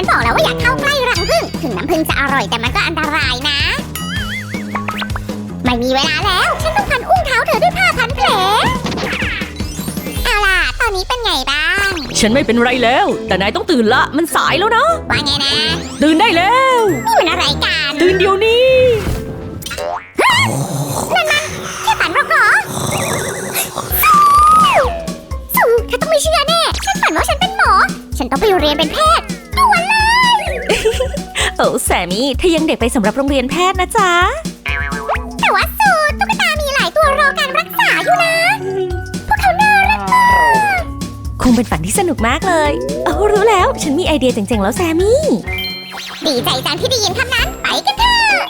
ฉันบอกแล้วว่าอย่าเข้าใกล้รังผึ้งถึงน้ำผึ้งจะอร่อยแต่มันก็อันตรายนะ ไม่มีเวลาแล้ว ฉันต้องพันอุ้งเท้าเธอด้วยผ้าพันแผลเอาล่ะ ตอนนี้เป็นไงบ้าง ฉันไม่เป็นไรแล้ว แต่นายต้องตื่นละ มันสายแล้วนะ ว่าไงนะ ตื่นได้แล้ว นี่มันอะไรกันตื่นเดี๋ยวนี้ แค่ฝันหรอกเหรอสูเธอต้องไม่เชื่อแน่ ฉันฝันว่าฉันเป็นหมอ ฉันต้องไปเรียนเป็นแพทย์ด่วนเลย โอ้แสมี่เธอยังเด็กไปสำหรับโรงเรียนแพทย์นะจ๊ะ แต่ว่าสูตุ๊กตามีหลายตัวรอการรักษาอยู่นะ พวกเขาน่ารักมากคงเป็นฝันที่สนุกมากเลย เออรู้แล้วฉันมีไอเดียเจ๋งๆแล้วแซมมี่ ดีใจจังที่ได้ยินคำนั้น ไปกันเถอะ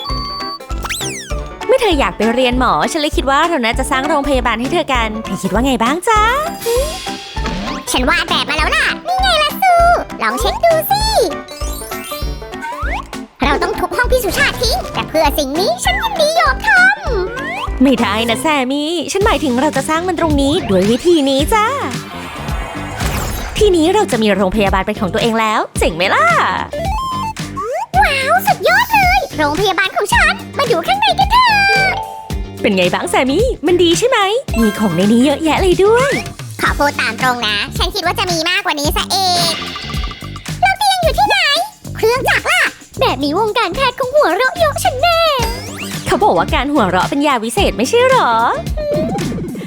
เมื่อเธออยากไปเรียนหมอ ฉันเลยคิดว่าเราน่าจะสร้างโรงพยาบาลให้เธอกัน เธอคิดว่าไงบ้างจ๊ะ ฉันวาดแบบมาแล้วล่ะ นี่ไงล่ะสูลองเช็คดูสิ เพื่อสิ่งนี้ฉันยินดียอมทไม่ได้นะแซมมี่ ฉันหมายถึงเราจะสร้างมันตรงนี้ด้วยวิธีนี้จ้า ทีนี้เราจะมีโรงพยาบาลเป็นของตัวเองแล้ว เจ๋งไหมล่ะำว้าวสุดยอดเลย โรงพยาบาลของฉัน มาดูข้างในกันเถอะเป็นไงบ้างแซมมี่ มันดีใช่ไหม มีของในนี้เยอะแยะเลยด้วย ขอพูดตามตรงนะ ฉันคิดว่าจะมีมากกว่านี้ซะเองแล้วเตียงอยู่ที่ไหน เครื่องจักรล่ะ แบบนี้วงการแพทย์คงหัวเราะเยอะฉันแน่ เขาบอกว่าการหัวเราะเป็นยาวิเศษไม่ใช่หรอ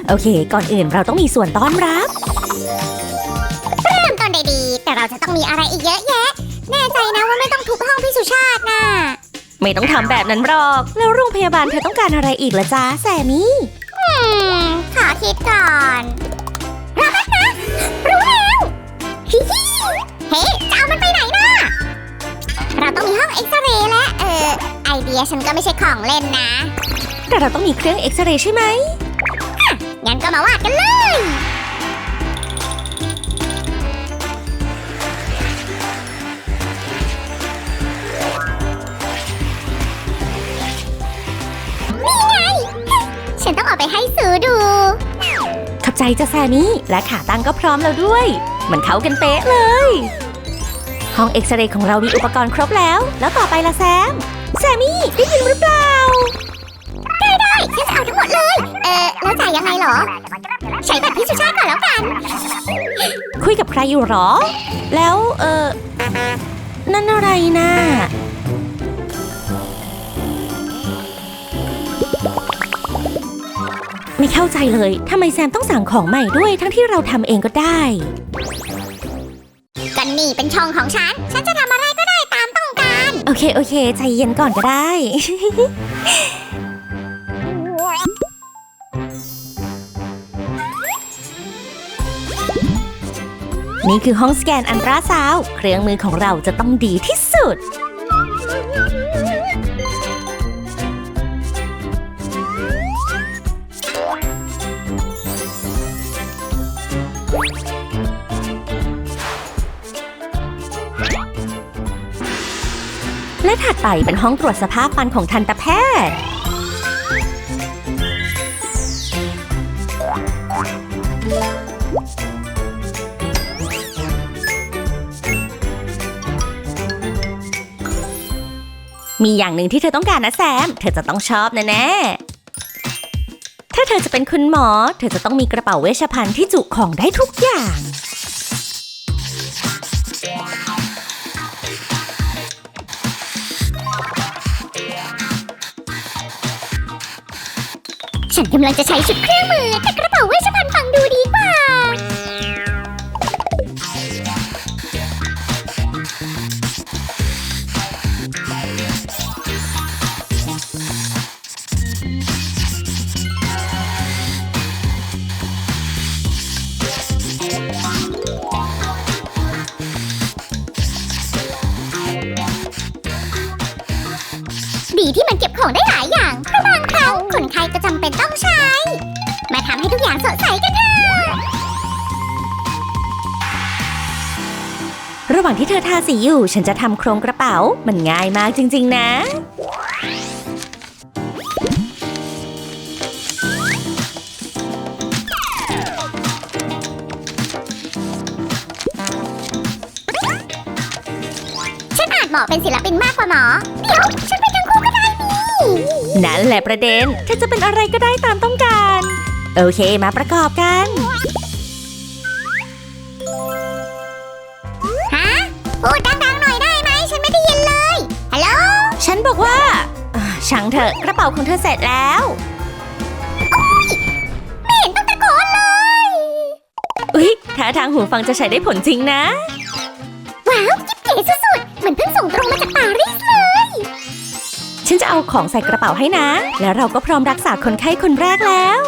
โอเค ก่อนอื่นเราต้องมีส่วนต้อนรับ เริ่มต้นได้ดี แต่เราจะต้องมีอะไรอีกเยอะแยะ แน่ใจนะว่าไม่ต้องทุบห้องพี่สุชาตินะไม่ต้องทำแบบนั้นหรอก แล้วโรงพยาบาลเธอต้องการอะไรอีกละจ๊ะแซมมี่ อืม ขอคิดก่อนรอแป๊บนะ รู้แล้วฮิฮิเฮ้ เราต้องมีห้องเอ็กซเรย์และเออไอเดียฉันก็ไม่ใช่ของเล่นนะ แต่เราต้องมีเครื่องเอ็กซเรย์ใช่ไหมงั้นก็มาวาดกันเลย นี่ไง ฉันต้องเอาไปให้สูดู ขับใจจะแซมมี่และขาตั้งก็พร้อมแล้วด้วย มันเข้ากันเป๊ะเลย ห้องเอ็กซเรย์ของเรามีอุปกรณ์ครบแล้ว แล้วต่อไปละแซม แซมมี่ได้ยินหรือเปล่า ได้ฉันจะเอาทั้งหมดเลย เออแล้วจ่ายยังไงเหรอ ใช้บัตรพี่สุชาติก่อนแล้วกัน คุยกับใครอยู่หรอ แล้วเออนั่นอะไรนะไม่เข้าใจเลย ทำไมแซมต้องสั่งของใหม่ด้วยทั้งที่เราทำเองก็ได้ กันนี่เป็นช่องของฉัน ฉันจะทำอะไรก็ได้ตามต้องการ โอเค โอเค ใจเย็นก่อนก็ได้ นี่คือห้องสแกนอันตราซาวด์เครื่องมือของเราจะต้องดีที่สุด และถัดไปเป็นห้องตรวจสภาพฟันของทันตแพทย์ มีอย่างหนึ่งที่เธอต้องการนะแซม เธอจะต้องชอบแน่ๆถ้าเธอจะเป็นคุณหมอ เธอจะต้องมีกระเป๋าเวชภัณฑ์ที่จุของได้ทุกอย่าง กำลังจะใช้ชุดเครื่องมือแต่กระเป๋าเวชภัณฑ์ฟังดูดีกว่าดี ระหว่างที่เธอทาสีอยู่ ฉันจะทำโครงกระเป๋า มันง่ายมากจริง ๆ นะนหมอเป็นศิลปินมากกว่าหมอ เดี๋ยว ฉันเป็นทั้งคู่ก็ได้นี่นั่นแหละประเด็น เธอจะเป็นอะไรก็ได้ตามต้องการ โอเคมาประกอบกัน เถอะกระเป๋าของเธอเสร็จแล้วไม่เห็นต้องตะโกนเลยอุ๊ยท่าทางหูฟังจะใช้ได้ผลจริงนะ ว้าวจิ๊บเก๋สุดๆเหมือนเพิ่งส่งตรงมาจากปารีสเลย ฉันจะเอาของใส่กระเป๋าให้นะ แล้วเราก็พร้อมรักษาคนไข้คนแรกแล้ว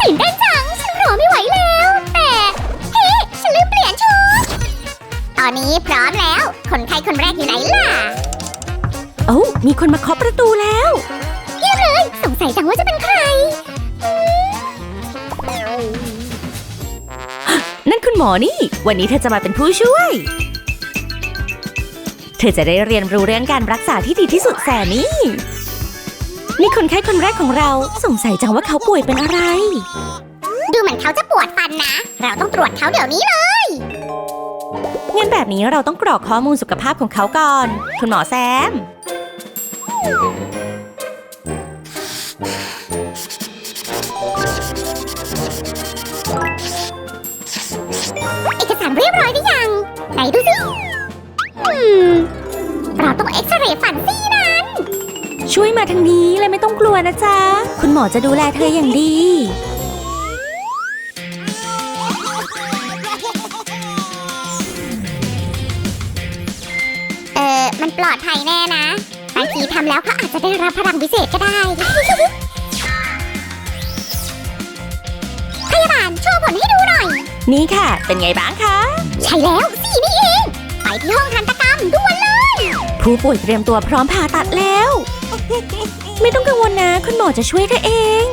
ตื่นเต้นจัง ตอนนี้พร้อมแล้ว คนไข้คนแรกอยู่ไหนล่ะโอ้ามีคนมาเคาะประตูแล้วเยี่ยมเลย สงสัยจังว่าจะเป็นใคร นั่นคุณหมอนี่ วันนี้เธอจะมาเป็นผู้ช่วย เธอจะได้เรียนรู้เรื่องการรักษาที่ดีที่สุดแสนนี่ นี่คนไข้คนแรกของเรา สงสัยจังว่าเขาป่วยเป็นอะไร ดูเหมือนเขาจะปวดฟันนะ เราต้องตรวจเขาเดี๋ยวนี้เลย งั้นแบบนี้เราต้องกรอกข้อมูลสุขภาพของเขาก่อน คุณหมอแซม เอกสารเรียบร้อยหรือยัง ไหนดูสิอืมเราต้องเอ็กซเรย์ฟันซี่นั้น ช่วยมาทางนี้เลยไม่ต้องกลัวนะจ๊ะ คุณหมอจะดูแลเธออย่างดี มันปลอดภัยแน่นะบางทีทำแล้วเขาอาจจะได้รับพลังพิเศษก็ได้ พยาบาลโชว์ผลให้ดูหน่อย นี่ค่ะ เป็นไงบ้างคะ ใช่แล้วสี่นี่เอง ไปที่ห้องทันตกรรมด่วนเลย ผู้ป่วยเตรียมตัวพร้อมผ่าตัดแล้ว ไม่ต้องกังวลนะ คุณหมอจะช่วยเธอเอง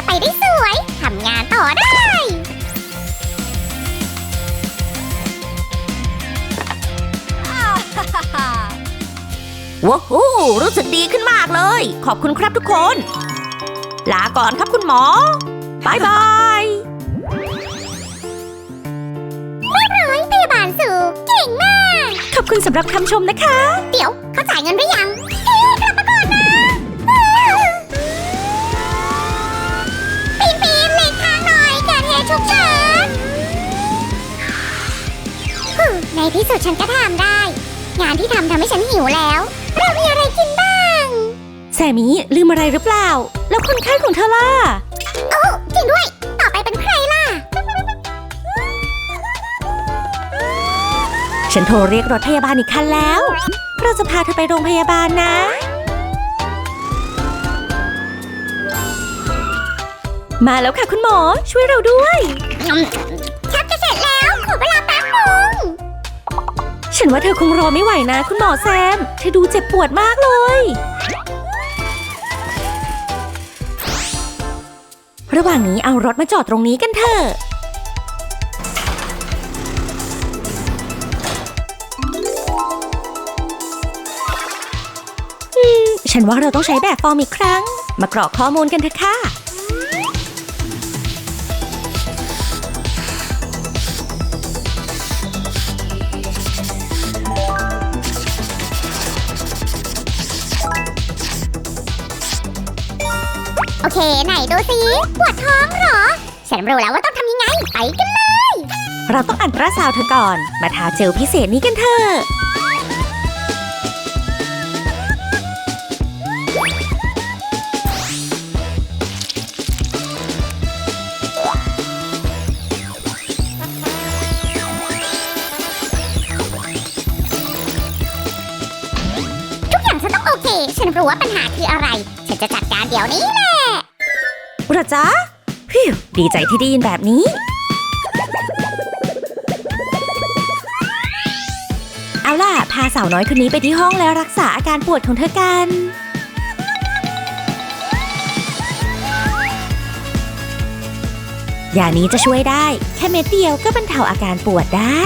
กอย่างจะไปได้สวยทำงานต่อได้ ว้าวฮู้รู้สึกดีขึ้นมากเลย ขอบคุณครับทุกคน ลาก่อนครับคุณหมอบายบายเรียบร้อยพยาบาลสู่เก่งมาก ขอบคุณสำหรับคำชมนะคะ เดี๋ยวเขาจ่ายเงินหรือยัง ในที่สุดฉันก็ทำได้ งานที่ทำทำให้ฉันหิวแล้ว เรามีอะไรกินบ้างแซมมี่ลืมอะไรหรือเปล่า แล้วคนไข้ของเธอล่ะ โอ้จริงด้วย ต่อไปเป็นใครล่ะ ฉันโทรเรียกรถพยาบาลอีกคันแล้ว เราจะพาเธอไปโรงพยาบาลนะ มาแล้วค่ะคุณหมอ ช่วยเราด้วย ฉันว่าเธอคงรอไม่ไหวนะ คุณหมอแซม เธอดูเจ็บปวดมากเลย ระหว่างนี้เอารถมาจอดตรงนี้กันเถอะ ฉันว่าเราต้องใช้แบบฟอร์มอีกครั้ง มากรอกข้อมูลกันเถอะค่ะ ไหนดูสิปวดท้องเหรอ ฉันรู้แล้วว่าต้องทำยังไง ไปกันเลย เราต้องอันตราซาวด์เธอก่อน มาทาเจลพิเศษนี้กันเถอะทุกอย่างจะต้องโอเค ฉันรู้ว่าปัญหาคืออะไร ฉันจะจัดการเดี๋ยวนี้แหละ เหรอจ๊ะพิวดีใจที่ได้ยินแบบนี้ เอาล่ะ พาสาวน้อยคนนี้ไปที่ห้องแล้วรักษาอาการปวดของเธอกัน ยานี้จะช่วยได้ แค่เม็ดเดียวก็บรรเทาอาการปวดได้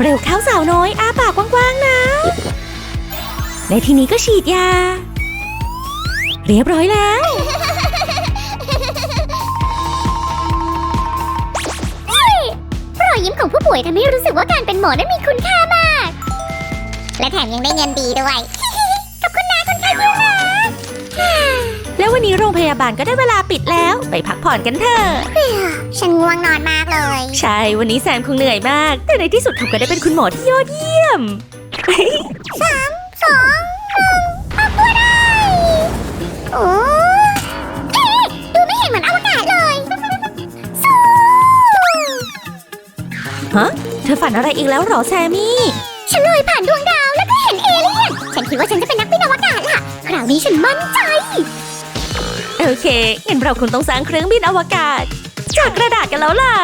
เร็วเข้าสาวน้อย อ้าปากกว้างๆนะ และทีนี้ก็ฉีดยา เรียบร้อยแล้ว รอยยิ้มของผู้ป่วยทำให้รู้สึกว่าการเป็นหมอนั้นมีคุณค่ามาก และแถมยังได้เงินดีด้วย ขอบคุณนะคุณค่ะยูนะแล้ววันนี้โรงพยาบาลก็ได้เวลาปิดแล้ว ไปพักผ่อนกันเถอะ ฉันง่วงนอนมากเลย ใช่ วันนี้แซมคงเหนื่อยมาก แต่ในที่สุดเขาก็ได้เป็นคุณหมอที่ยอดเยี่ยมสอ งหนึ่งออกตัวได้โอ้เอ๊ะดูไม่เห็นเหมือนอวกาศเลยสู้ฮะ เธอฝันอะไรอีกแล้วเหรอแซมี่ ฉันลอยผ่านดวงดาวแล้วก็เห็นเอเลี่ยน ฉันคิดว่าฉันจะเป็นนักบินอวกาศล่ะ คราวนี้ฉันมั่นใจ โอเค งั้นเราคงต้องสร้างเครื่องบินอวกาศ จากกระดาษกันแล้วล่ะ